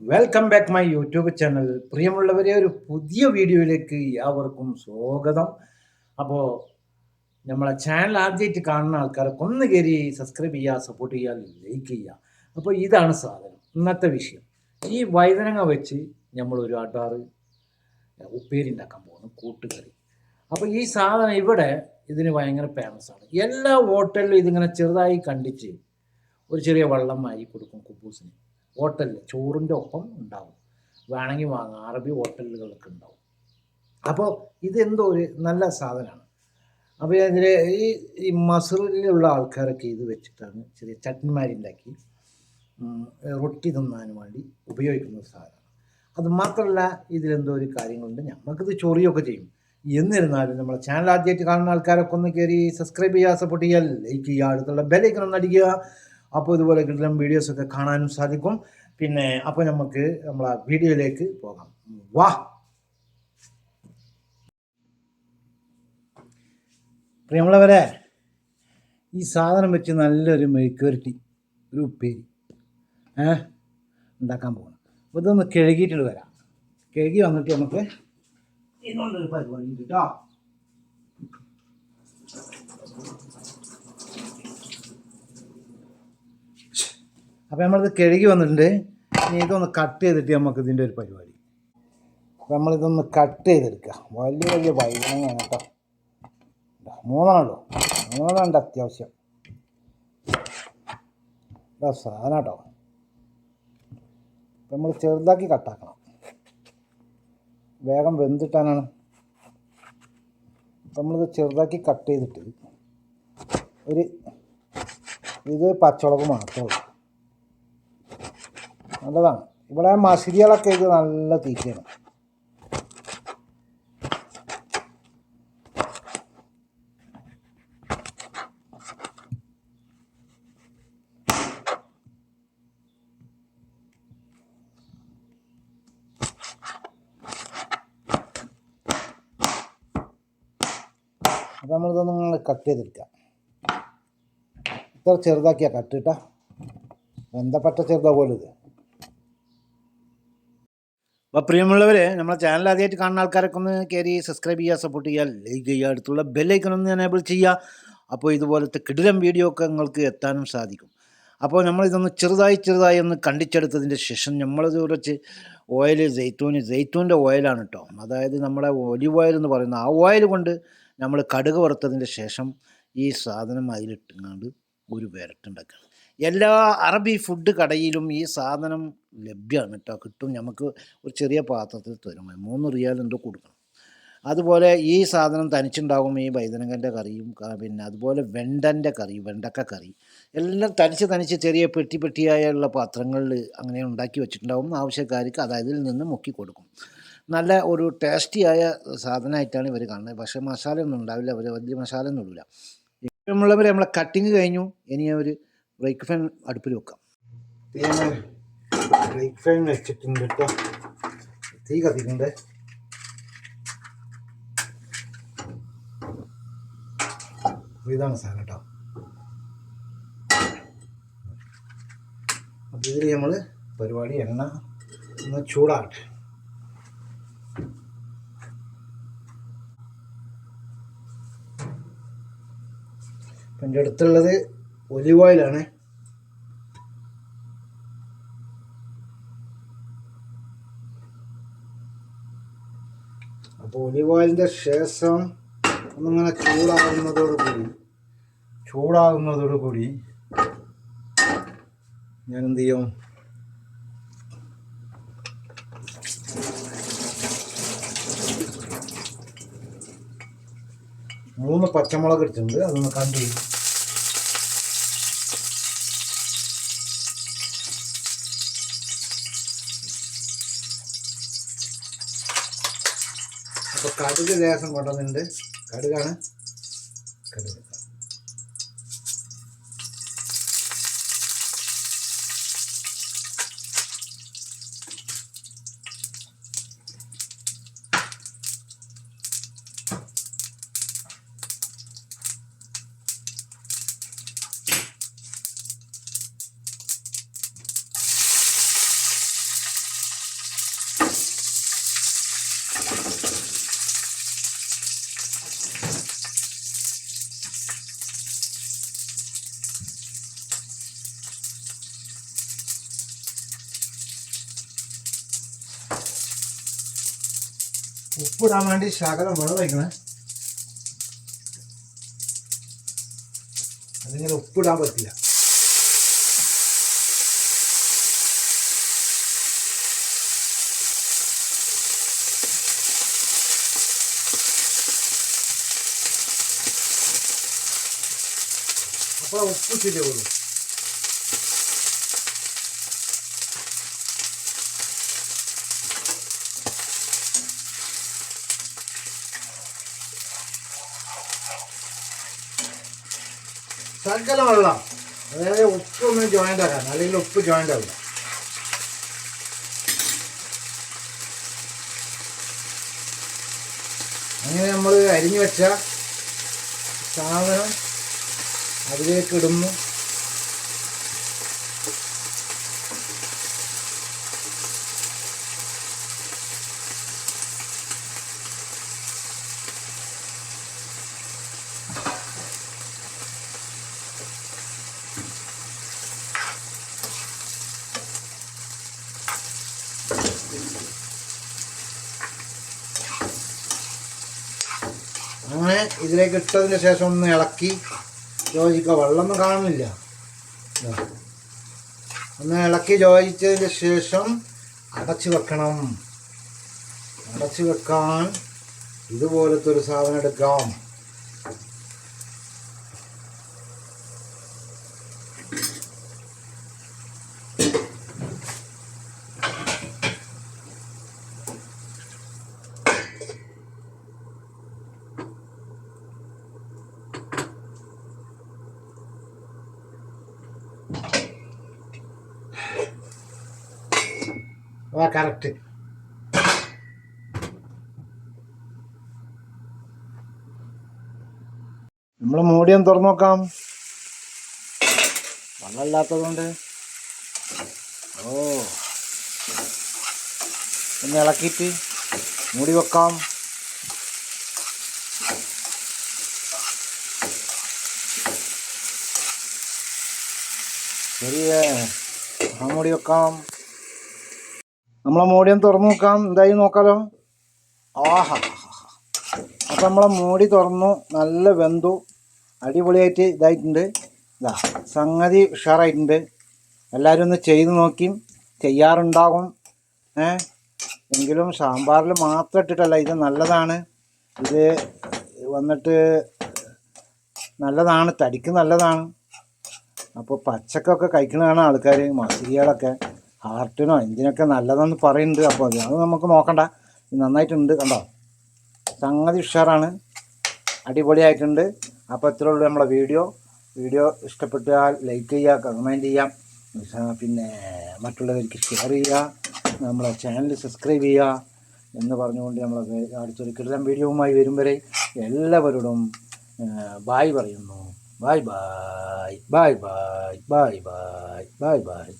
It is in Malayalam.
Welcome back my YouTube channel പ്രിയമുള്ളവരെ ഒരു പുതിയ വീഡിയോയിലേക്ക് എല്ലാവർക്കും സ്വാഗതം. അപ്പോൾ നമ്മളെ ചാനൽ ആദ്യമായിട്ട് കാണുന്ന ആൾക്കാരൊക്കെ ഒന്ന് കയറി സബ്സ്ക്രൈബ് ചെയ്യുക സപ്പോർട്ട് ചെയ്യുക ലൈക്ക് ചെയ്യുക. അപ്പോൾ ഇതാണ് സാധനം. ഇന്നത്തെ വിഷയം. ഈ വൈതനങ്ങ വെച്ച് നമ്മൾ ഒരു അടാറ് ഉപ്പേരി ഉണ്ടാക്കാൻ പോകുന്നു കൂട്ടുകറി. അപ്പോൾ ഈ സാധനം ഇവിടെ ഇതിന് ഭയങ്കര ഫേമസ് ആണ്. എല്ലാ ഹോട്ടലിലും ഇതിങ്ങനെ ചെറുതായി കണ്ടിച്ച് ഒരു ചെറിയ വെള്ളം വാരി കൊടുക്കും കുബൂസിന്. ഹോട്ടലിൽ ചോറിന്റെ ഒപ്പം ഉണ്ടാവും. വേണമെങ്കിൽ വാങ്ങാം. അറബി ഹോട്ടലുകളൊക്കെ ഉണ്ടാവും. അപ്പോൾ ഇതെന്തോ ഒരു നല്ല സാധനമാണ് അപ്പോൾ ഇതിൽ ഈ ഈ മസറിലുള്ള ആൾക്കാരൊക്കെ ഇത് വെച്ചിട്ടാണ് ചെറിയ ചട്ടന്മാരുണ്ടാക്കി റൊട്ടി തിന്നാൻ വേണ്ടി ഉപയോഗിക്കുന്ന സാധനമാണ് അത് മാത്രമല്ല ഇതിലെന്തോ ഒരു കാര്യങ്ങളുണ്ട്. നമുക്കിത് ചൊറിയൊക്കെ ചെയ്യും. എന്നിരുന്നാലും നമ്മളെ ചാനൽ ആദ്യമായിട്ട് കാണുന്ന ആൾക്കാരൊക്കെ ഒന്ന് കയറി സബ്സ്ക്രൈബ് ചെയ്യുക സപ്പോർട്ട് ചെയ്യുക ലൈക്ക് ചെയ്യുക അടുത്തുള്ള ബെലൈക്കൺ ഒന്ന് അടിക്കുക. അപ്പോൾ ഇതുപോലെ കിട്ടുന്ന വീഡിയോസൊക്കെ കാണാനും സാധിക്കും. പിന്നെ അപ്പോൾ നമുക്ക് നമ്മളെ വീഡിയോയിലേക്ക് പോകാം. വാ. പ്രിയമുള്ളവരെ ഈ സാധനം വെച്ച് നല്ലൊരു മെഴുക്കുവരട്ടി ഒരു ഉപ്പേരി ഏ ഉണ്ടാക്കാൻ പോകണം അപ്പോൾ ഇതൊന്ന് കഴുകിയിട്ടുണ്ട് വരാം. കഴുകി വന്നിട്ട് നമുക്ക് ഇതുകൊണ്ടൊരു പരിപാടി ഉണ്ട് കേട്ടോ അപ്പോൾ നമ്മളിത് കഴുകി വന്നിട്ടുണ്ട്. ഇനി ഇതൊന്ന് കട്ട് ചെയ്തിട്ട് നമുക്ക് ഇതിന്റെ ഒരു പരിപാടി. അപ്പോൾ നമ്മളിതൊന്ന് കട്ട് ചെയ്തെടുക്കുക വലിയ വലിയ വൈകുന്നേരം കേട്ടോ. മൂന്നാണല്ലോ മൂന്നെണ്ണം ഉണ്ട് അത്യാവശ്യം. സാധനം കേട്ടോ. നമ്മൾ ചെറുതാക്കി കട്ടാക്കണം വേഗം വെന്തിട്ടാനാണ്. നമ്മളിത് ചെറുതാക്കി കട്ട് ചെയ്തിട്ട് ഒരു ഇത് പച്ചമുളക് മാത്രമേ ഉള്ളൂ. നല്ലതാണ് ഇവിടെ മസിരികളൊക്കെ ഇത് നല്ല തീറ്റയാണ്. നമ്മളിതൊന്നും ഇങ്ങനെ കട്ട് ചെയ്തെടുക്കാം. ഇത്ര ചെറുതാക്കിയാ കട്ട് കേട്ടോ ബന്ധപ്പെട്ട പോലെ ഇത് അപ്പോൾ പ്രിയമുള്ളവരെ നമ്മളെ ചാനൽ ആദ്യമായിട്ട് കാണുന്ന ആൾക്കാരൊക്കെ ഒന്ന് കയറി സബ്സ്ക്രൈബ് ചെയ്യുക സപ്പോർട്ട് ചെയ്യുക ലൈക്ക് ചെയ്യുക അടുത്തുള്ള ബെല്ലൈക്കൺ ഒന്ന് എനേബിൾ ചെയ്യുക. അപ്പോൾ ഇതുപോലത്തെ കിടിലം വീഡിയോ ഒക്കെ നിങ്ങൾക്ക് എത്താനും സാധിക്കും. അപ്പോൾ നമ്മളിതൊന്ന് ചെറുതായി ചെറുതായി ഒന്ന് കണ്ടിച്ചെടുത്തതിന്റെ ശേഷം നമ്മളിത് കുറച്ച് ഓയിൽ ജെയ്ത്തൂന് ജെയ്ത്തൂന്റെ ഓയിലാണ് കേട്ടോ അതായത് നമ്മുടെ ഒലിവ് ഓയിൽ എന്ന് പറയുന്ന ആ ഓയിൽ കൊണ്ട് നമ്മൾ കടുക് വറുത്തതിന്റെ ശേഷം ഈ സാധനം അതിലിട്ടുകൊണ്ട് ഒരു വിരട്ടുണ്ടാക്കണം. എല്ലാ അറബി ഫുഡ് കടയിലും ഈ സാധനം ലഭ്യമാണ് കേട്ടോ. കിട്ടും. നമുക്ക് ഒരു ചെറിയ പാത്രത്തിൽ തരും. മൂന്ന് റിയാൽ എന്തോ കൊടുക്കണം. അതുപോലെ ഈ സാധനം തനിച്ചുണ്ടാകും ഈ വൈതനങ്ങന്റെ കറിയും പിന്നെ അതുപോലെ വെണ്ടന്റെ കറി വെണ്ടക്ക കറി. എല്ലാം തനിച്ച് തനിച്ച് ചെറിയ പെട്ടി പെട്ടിയായുള്ള പാത്രങ്ങളിൽ അങ്ങനെ ഉണ്ടാക്കി വെച്ചിട്ടുണ്ടാകും ആവശ്യക്കാർക്ക് അതായത് നിന്ന് മുക്കി കൊടുക്കും. നല്ല ഒരു ടേസ്റ്റിയായ സാധനമായിട്ടാണ് ഇവർ കാണുന്നത്. പക്ഷേ മസാല ഒന്നും ഉണ്ടാവില്ല. അവർ വലിയ മസാല ഒന്നും ഇടില്ല നമ്മളെ കട്ടിങ് കഴിഞ്ഞു. ഇനി ഒരു ബ്രേക്ക് ഫാൻ അടുപ്പിൽ വെക്കാം. പിന്നെ ബ്രേക്ക് ഫാൻ വെച്ചിട്ടുണ്ട് കേട്ടോ തീ കത്തിക്കണ്ടേ. ഇതാണ് സാധനം കേട്ടോ അപ്പോൾ ഇതിൽ നമ്മൾ പരിപാടി എണ്ണ ഒന്ന് ചൂടാകട്ടെ. എന്റെ അടുത്തുള്ളത് ഒലിവ് ഓയിലാണ് അപ്പോൾ ഒലിവ് ഓയിലിന്റെ ശേഷം ഒന്നിങ്ങനെ ചൂടാകുന്നതോടുകൂടി ചൂടാകുന്നതോടുകൂടി ഞാൻ എന്ത് ചെയ്യും മൂന്ന് പച്ചമുളക് എടുത്തിട്ടുണ്ട് അതൊന്ന് കണ്ടു. കടുക് ലേസം കൊണ്ടുവന്നിട്ടുണ്ട്. കടുകാണ്. കടുക്. ഉപ്പിടാൻ വേണ്ടി ശകലം വെള്ളം വയ്ക്കണേ അതിങ്ങനെ ഉപ്പിടാൻ പറ്റില്ല. അപ്പോൾ ഉപ്പ് ശരിയാവുള്ളൂ. ശകലം വെള്ളം. അതായത് ഉപ്പ് ഒന്ന് ജോയിന്റ് ആക്കാൻ അല്ലെങ്കിൽ ഉപ്പ് ജോയിന്റ് ആവില്ല. അങ്ങനെ നമ്മൾ അരിഞ്ഞു വെച്ച സാധനം അതിലേക്ക് ഇടുന്നു. അങ്ങനെ ഇതിലേക്ക് ഇട്ടതിന് ശേഷം ഒന്ന് ഇളക്കി യോജിക്കുക. വെള്ളമൊന്നും കാണുന്നില്ല. ഒന്ന് ഇളക്കി യോജിച്ചതിന് ശേഷം അടച്ചു വെക്കണം. അടച്ചു വെക്കാൻ ഇതുപോലത്തെ ഒരു സാധനം എടുക്കാം. ആ കറക്റ്റ് നമ്മൾ മൂടിയം തുറന്നു നോക്കാം. വെള്ളമില്ലാത്തതുകൊണ്ട്. ഓ. ഒന്ന് ഇളക്കിയിട്ട് മൂടി വെക്കാം. ചെറിയ മൂടി വെക്കാം. നമ്മളെ മൂടിയും തുറന്നു നോക്കാം. എന്തായി നോക്കാലോ? ആഹാ. അപ്പം നമ്മളെ മോടി തുറന്നു. നല്ല വെന്തു. അടിപൊളിയായിട്ട് ഇതായിട്ടുണ്ട്. ഇതാ സംഗതി ഉഷാറായിട്ടുണ്ട്. എല്ലാവരും ഒന്ന് ചെയ്ത് നോക്കിയും ചെയ്യാറുണ്ടാകും. ഏ? എങ്കിലും സാമ്പാറിൽ മാത്രം ഇട്ടിട്ടല്ല ഇത് നല്ലതാണ്. ഇത് വന്നിട്ട് നല്ലതാണ്. തടിക്ക് നല്ലതാണ്. അപ്പോൾ പച്ചക്കൊക്കെ കഴിക്കുന്നതാണ് ആൾക്കാർ മസിലികളൊക്കെ ഹാർട്ടിനോ എന്തിനൊക്കെ നല്ലതെന്ന് പറയുന്നുണ്ട് അപ്പോൾ അത് നമുക്ക് നോക്കണ്ട. നന്നായിട്ടുണ്ട് കണ്ടോ? സംഗതി ഉഷാറാണ്. അടിപൊളിയായിട്ടുണ്ട്. അപ്പോൾ ഇത്ര ഉള്ളൂ നമ്മളെ വീഡിയോ. വീഡിയോ ഇഷ്ടപ്പെട്ടാൽ ലൈക്ക് ചെയ്യുക കമന്റ് ചെയ്യാം പിന്നെ മറ്റുള്ളവർക്ക് ഷെയർ ചെയ്യുക നമ്മളെ ചാനൽ സബ്സ്ക്രൈബ് ചെയ്യുക എന്ന് പറഞ്ഞുകൊണ്ട് നമ്മൾ അടുത്തൊരു കിടലം വീഡിയോവുമായി വരും വരെ എല്ലാവരോടും ബായ് പറയുന്നു. Bye bye bye bye bye bye bye